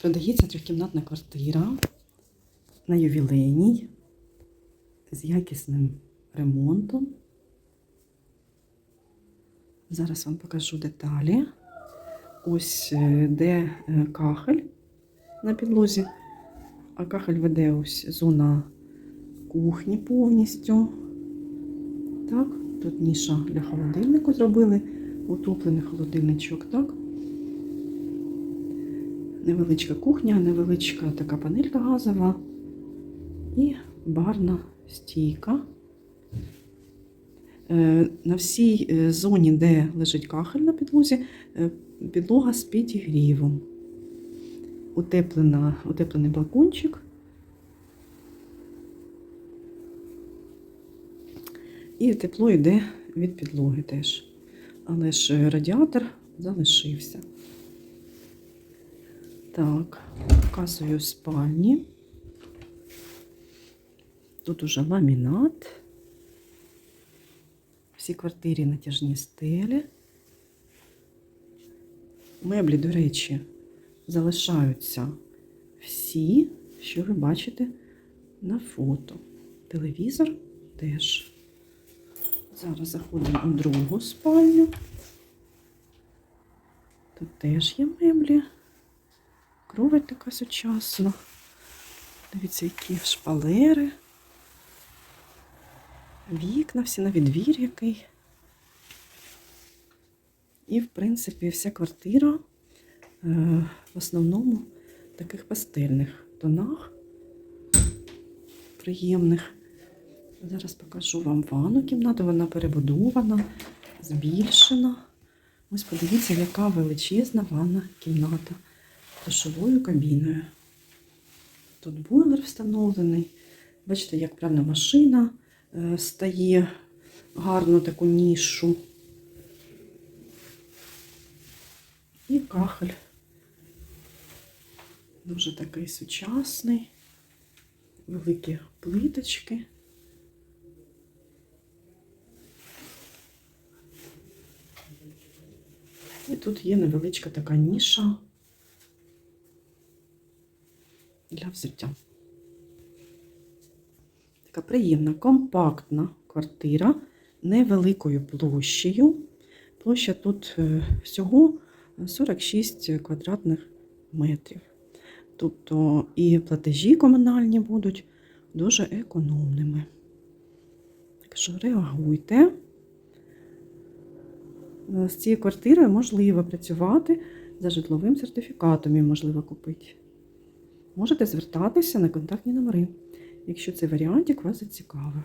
Продається трьохкімнатна квартира на ювілейній з якісним ремонтом. Зараз вам покажу деталі. Ось е, де е, кахель на підлозі, а кахель веде ось зона кухні повністю. Так, тут ніша для холодильнику зробили, утоплений холодильничок, так. Невеличка кухня, невеличка така панелька газова і барна стійка. Е, На всій е, зоні, де лежить кахель на підлозі, е, підлога з підігрівом. Утеплена, утеплений балкончик. І тепло йде від підлоги теж. Але ж радіатор залишився. Так, показую спальні. Тут уже ламінат. Всі квартирі натяжні стелі. Меблі, до речі, залишаються всі, що ви бачите на фото. Телевізор теж. Зараз заходимо у другу спальню. Тут теж є меблі. Кровать така сучасна. Дивіться, які шпалери. Вікна, всі на відвір який. І, в принципі, вся квартира е, в основному в таких пастельних тонах, приємних. Зараз покажу вам ванну кімнату, вона перебудована, збільшена. Ось подивіться, яка величезна ванна кімната душовою кабіною. Тут бойлер встановлений. Бачите, як прямо машина е, стає гарну таку нішу. І кахель. Дуже такий сучасний, великі плиточки. І тут є невеличка така ніша для взуття. Така приємна, компактна квартира невеликою площею. Площа тут е, всього 46 квадратних метрів. Тобто і платежі комунальні будуть дуже економними. Так що реагуйте. З цією квартирою можливо працювати за житловим сертифікатом, і можливо купити. Можете звертатися на контактні номери, якщо цей варіантик вас зацікавив.